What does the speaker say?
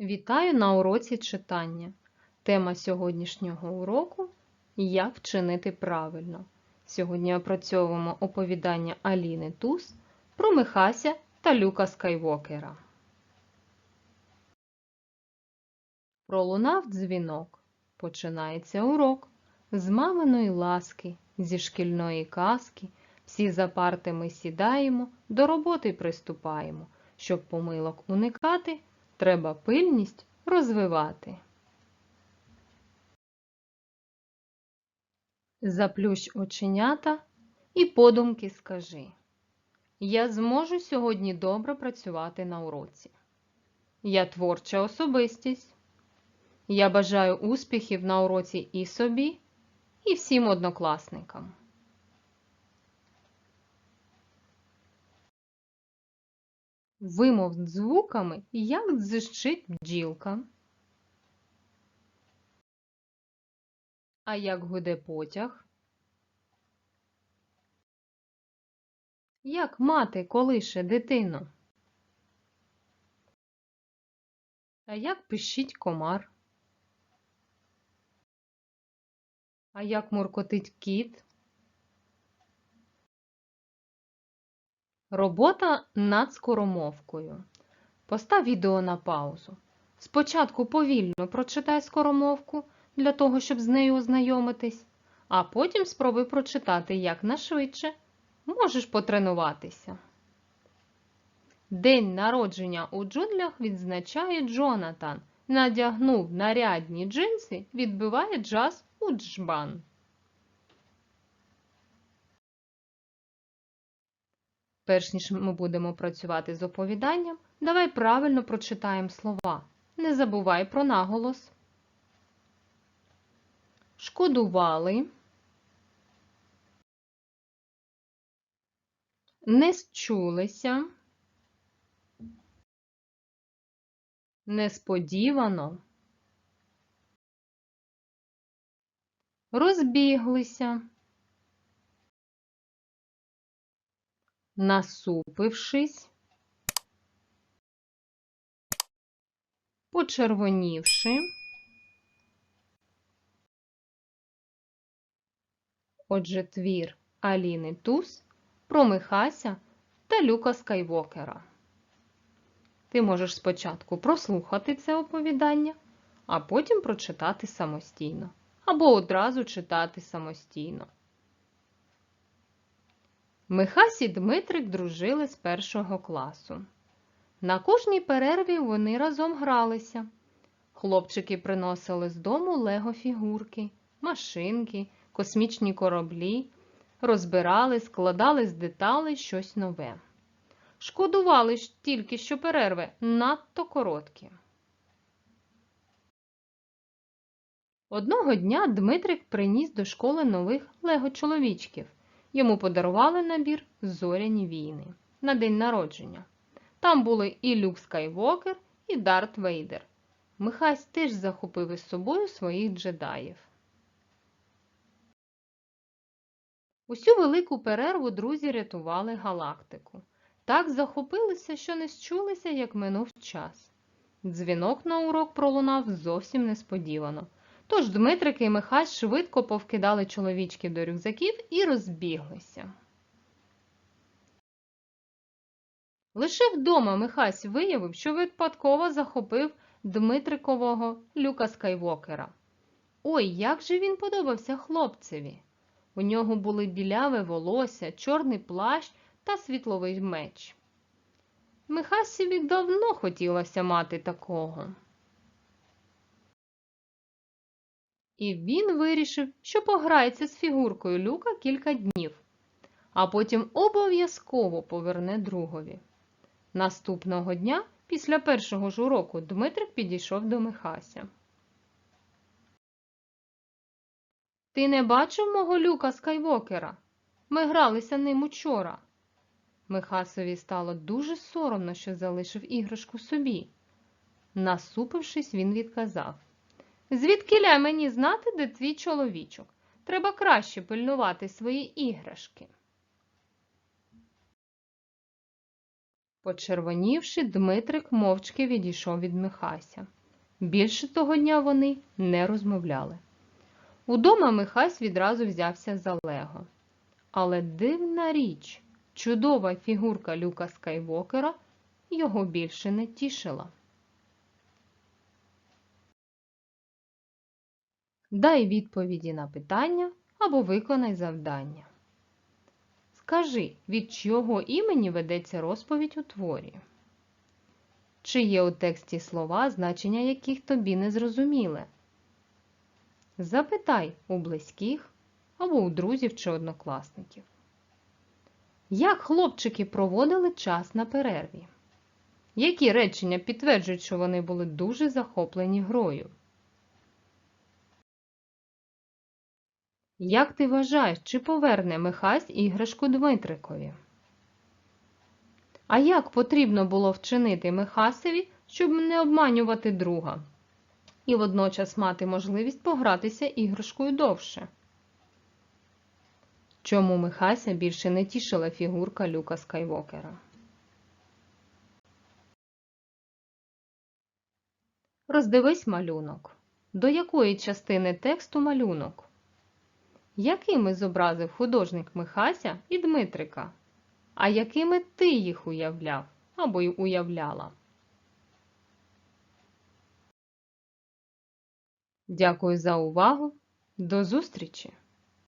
Вітаю на уроці читання. Тема сьогоднішнього уроку Як вчинити правильно. Сьогодні опрацьовуємо оповідання Аліни Туз про Михася та Люка Скайвокера. Пролунав дзвінок. Починається урок. З маминої ласки, зі шкільної казки. Всі за парти ми сідаємо, до роботи приступаємо. Щоб помилок уникати, треба пильність розвивати. Заплющ оченята і подумки скажи. Я зможу сьогодні добре працювати на уроці. Я творча особистість. Я бажаю успіхів на уроці і собі, і всім однокласникам. Вимов звуками, як дзищить бджілка. А як гуде потяг? Як мати колише дитину? А як пищить комар? А як муркотить кіт? Робота над скоромовкою. Постав відео на паузу. Спочатку повільно прочитай скоромовку для того, щоб з нею ознайомитись, а потім спробуй прочитати якнайшвидше. Можеш потренуватися. День народження у джунглях відзначає Джонатан. Надягнув нарядні джинси, відбиває джаз у джбан. Перш ніж ми будемо працювати з оповіданням, давай правильно прочитаємо слова. Не забувай про наголос. Шкодували. Не счулися. Несподівано. Розбіглися. Насупившись, почервонівши, отже, твір Аліни Туз про Михася та Люка Скайвокера. Ти можеш спочатку прослухати це оповідання, а потім прочитати самостійно, або одразу читати самостійно. Михась і Дмитрик дружили з першого класу. На кожній перерві вони разом гралися. Хлопчики приносили з дому лего-фігурки, машинки, космічні кораблі, розбирали, складали з деталей щось нове. Шкодували тільки, що перерви надто короткі. Одного дня Дмитрик приніс до школи нових лего-чоловічків. Йому подарували набір Зоряні війни на день народження. Там були і Люк Скайвокер, і Дарт Вейдер. Михась теж захопив із собою своїх джедаїв. Усю велику перерву друзі рятували галактику. Так захопилися, що не счулися, як минув час. Дзвінок на урок пролунав зовсім несподівано. Тож Дмитрик і Михась швидко повкидали чоловічків до рюкзаків і розбіглися. Лише вдома Михась виявив, що випадково захопив Дмитрикового люка Скайвокера. Ой, як же він подобався хлопцеві! У нього були біляве волосся, чорний плащ та світловий меч. Михасіві давно хотілося мати такого. І він вирішив, що пограється з фігуркою люка кілька днів, а потім обов'язково поверне другові. Наступного дня, після першого ж уроку, Дмитрик підійшов до Михася. Ти не бачив мого люка Скайвокера? Ми гралися ним учора. Михасові стало дуже соромно, що залишив іграшку собі. Насупившись, він відказав Звідкиля мені знати, де твій чоловічок? Треба краще пильнувати свої іграшки. Почервонівши, Дмитрик мовчки відійшов від Михася. Більше того дня вони не розмовляли. Удома Михась відразу взявся за Лего. Але дивна річ, чудова фігурка Люка Скайвокера його більше не тішила. Дай відповіді на питання або виконай завдання. Скажи, від чого імені ведеться розповідь у творі? Чи є у тексті слова, значення яких тобі не зрозуміле? Запитай у близьких або у друзів чи однокласників. Як хлопчики проводили час на перерві? Які речення підтверджують, що вони були дуже захоплені грою? Як ти вважаєш, чи поверне Михась іграшку Дмитрикові? А як потрібно було вчинити Михасеві, щоб не обманювати друга? І водночас мати можливість погратися іграшкою довше? Чому Михася більше не тішила фігурка Люка Скайвокера? Роздивись малюнок. До якої частини тексту малюнок? Якими зобразив художник Михася і Дмитрика? А якими ти їх уявляв або й уявляла? Дякую за увагу. До зустрічі!